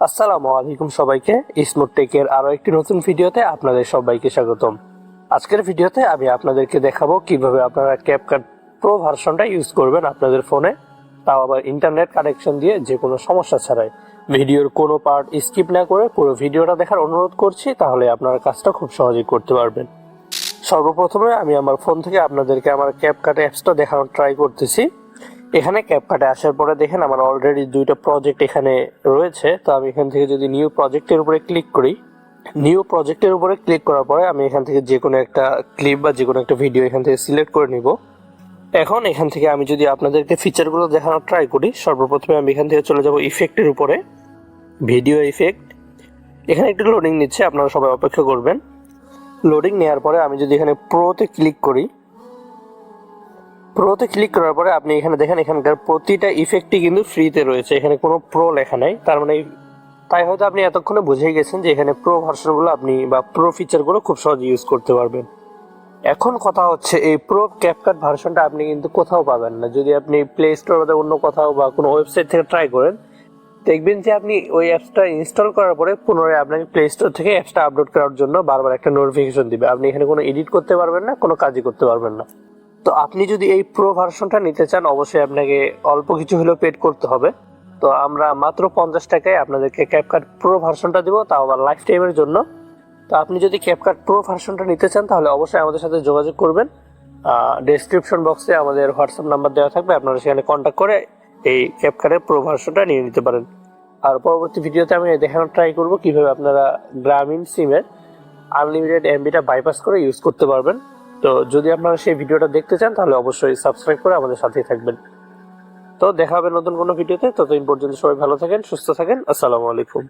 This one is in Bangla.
আসসালামু আলাইকুম সবাইকে। স্মুথ টেকের আরও একটি নতুন ভিডিওতে আপনাদের সবাইকে স্বাগতম। আজকের ভিডিওতে আমি আপনাদেরকে দেখাবো কীভাবে আপনারা ক্যাপকাট প্রো ভার্সনটা ইউজ করবেন আপনাদের ফোনে। তাও আবার ইন্টারনেট কানেকশন দিয়ে যে কোনো সমস্যা ছাড়াই। ভিডিওর কোনো পার্ট স্কিপ না করে পুরো ভিডিওটা দেখার অনুরোধ করছি, তাহলে আপনারা কাজটা খুব সহজেই করতে পারবেন। সর্বপ্রথমে আমি আমার ফোন থেকে আপনাদেরকে আমার ক্যাপকাট অ্যাপসটা দেখানোর ট্রাই করতেছি। এখানে ক্যাপকাটে আসার পরে দেখেন আমার অলরেডি দুইটা প্রজেক্ট এখানে রয়েছে। তো আমি এখান থেকে যদি নিউ প্রজেক্টের উপরে ক্লিক করি নিউ প্রজেক্টের উপরে ক্লিক করার পরে আমি এখান থেকে যে কোনো একটা ক্লিপ বা যে কোনো একটা ভিডিও এখান থেকে সিলেক্ট করে নিব। এখন এখান থেকে আমি যদি আপনাদেরকে ফিচারগুলো দেখানোর ট্রাই করি, সর্বপ্রথমে আমি এখান থেকে চলে যাব ইফেক্টের উপরে ভিডিও ইফেক্ট এখানে একটু লোডিং নিচ্ছে, আপনারা সবাই অপেক্ষা করবেন। লোডিং নেওয়ার পরে আমি যদি এখানে প্রোতে ক্লিক করি প্রোতে ক্লিক করার পরে আপনি এখানে দেখেন, এখানকার প্রতিটা ইফেক্টই কিন্তু ফ্রিতে রয়েছে। এখানে কোনো প্রো লেখা নাই। তার মানে তাই হয়তো আপনি এতক্ষণে বুঝেই গেছেন যে এখানে প্রো ভার্সনগুলো আপনি বা প্রো ফিচারগুলো খুব সহজে ইউজ করতে পারবেন। এখন কথা হচ্ছে, এই প্রো ক্যাপকাট ভার্সনটা আপনি কিন্তু কোথাও পাবেন না। যদি আপনি প্লে স্টোর বা অন্য কোথাও বা কোনো ওয়েবসাইট থেকে ট্রাই করেন, দেখবেন যে আপনি ওই অ্যাপসটা ইনস্টল করার পরে পুনরায় আপনাকে প্লে স্টোর থেকে অ্যাপসটা আপলোড করার জন্য বারবার একটা নোটিফিকেশন দিবে। আপনি এখানে কোনো এডিট করতে পারবেন না, কোনো কাজই করতে পারবেন না। তো আপনি যদি এই প্রো ভার্সনটা নিতে চান, অবশ্যই আপনাকে অল্প কিছু হলেও পেড করতে হবে। তো আমরা মাত্র পঞ্চাশ টাকায় আপনাদেরকে ক্যাপকাট প্রো ভার্সনটা দেবো, তাও আবার লাইফ টাইমের জন্য। তো আপনি যদি ক্যাপকাট প্রো ভার্সনটা নিতে চান, তাহলে অবশ্যই আমাদের সাথে যোগাযোগ করবেন। ডেসক্রিপশন বক্সে আমাদের হোয়াটসঅ্যাপ নাম্বার দেওয়া থাকবে, আপনারা সেখানে কন্ট্যাক্ট করে এই ক্যাপকাটের প্রো ভার্সনটা নিয়ে নিতে পারেন। আর পরবর্তী ভিডিওতে আমি দেখানোর ট্রাই করব কীভাবে আপনারা গ্রামীণ সিমের আনলিমিটেড এমবিটা বাইপাস করে ইউজ করতে পারবেন। তো যদি আপনারা সেই ভিডিওটা দেখতে চান, তাহলে অবশ্যই সাবস্ক্রাইব করে আমাদের সাথেই থাকবেন। তো দেখা হবে নতুন কোনো ভিডিওতে। ততদিন পর্যন্ত সবাই ভালো থাকেন, সুস্থ থাকেন। আসসালামু আলাইকুম।